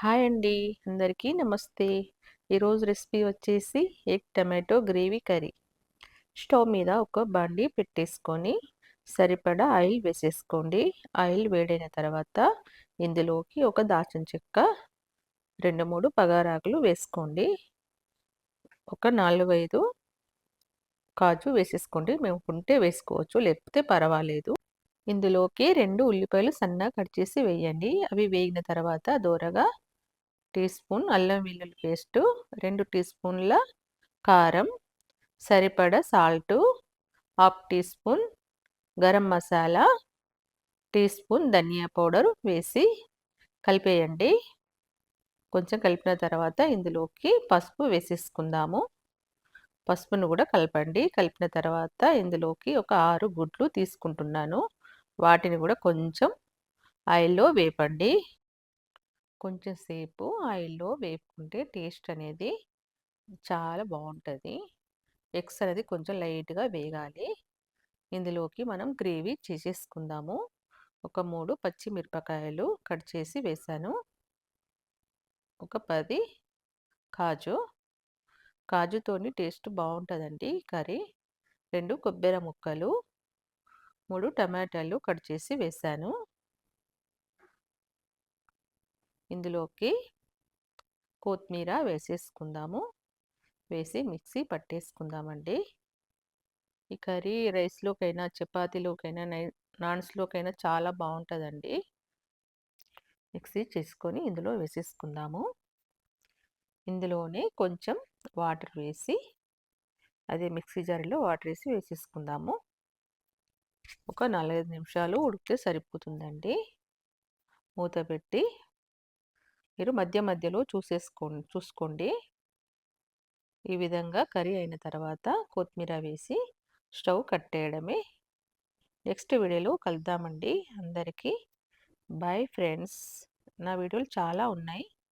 Hi అండి అందరికీ నమస్తే. ఈరోజు రెసిపీ వచ్చేసి egg tomato gravy curry. Stove మీద ఒక బండి పెట్టేసుకొని సరిపడా ఆయిల్ వేసేసుకోండి. ఆయిల్ వేడైన తర్వాత ఇందులోకి ఒక దాచిన చెక్క రెండు మూడు పగారాకులు వేసుకోండి. ఒక నాలుగు ఐదు కాజు వేసేసుకోండి. మేము ఉంటే వేసుకోవచ్చు లేకపోతే పర్వాలేదు. ఇందులోకి రెండు ఉల్లిపాయలు సన్నగా కట్ చేసి వేయండి. అవి వేగిన తర్వాత దూరగా టీ స్పూన్ అల్లం వెల్లుల్లి పేస్టు రెండు టీ స్పూన్ల కారం సరిపడా salt half tea spoon garam masala tea spoon ధనియా పౌడర్ వేసి కలిపేయండి. కొంచెం కలిపిన తర్వాత ఇందులోకి పసుపు వేసేసుకుందాము. పసుపును కూడా కలపండి. కలిపిన తర్వాత ఇందులోకి ఒక ఆరు గుడ్లు తీసుకుంటున్నాను. వాటిని కూడా కొంచెం ఆయిల్లో వేపండి. కొంచెం సేపు ఆయిల్లో వేపుకుంటే టేస్ట్ అనేది చాలా బాగుంటుంది. ఎగ్స్ అనేది కొంచెం లైట్గా వేగాలి. ఇందులోకి మనం గ్రేవీ చేసేసుకుందాము. ఒక మూడు పచ్చిమిరపకాయలు కట్ చేసి వేసాను. ఒక పది కాజు. కాజుతోని టేస్ట్ బాగుంటుందండి కర్రీ. రెండు కొబ్బరి ముక్కలు మూడు టమాటాలు కట్ చేసి వేసాను. ఇందులోకి కొత్తిమీర వేసేసుకుందాము. వేసి మిక్సీ పట్టేసుకుందామండి. ఈ కర్రీ రైస్లోకైనా చపాతీలోకైనా నై నాన్స్లోకైనా చాలా బాగుంటుందండి. మిక్సీ చేసుకొని ఇందులో వేసేసుకుందాము. ఇందులోనే కొంచెం వాటర్ వేసి అదే మిక్సీ జార్లో వాటర్ వేసి వేసేసుకుందాము. ఒక నాలుగైదు నిమిషాలు ఉడికితే సరిపోతుందండి. మూత పెట్టి మీరు మధ్య మధ్యలో చూసేసుకో చూసుకోండి. ఈ విధంగా కర్రీ అయిన తర్వాత కొత్తిమీర వేసి స్టవ్ కట్టేయడమే. నెక్స్ట్ వీడియోలో కలుద్దామండి అందరికీ. Bye friends. నా వీడియోలు చాలా ఉన్నాయి.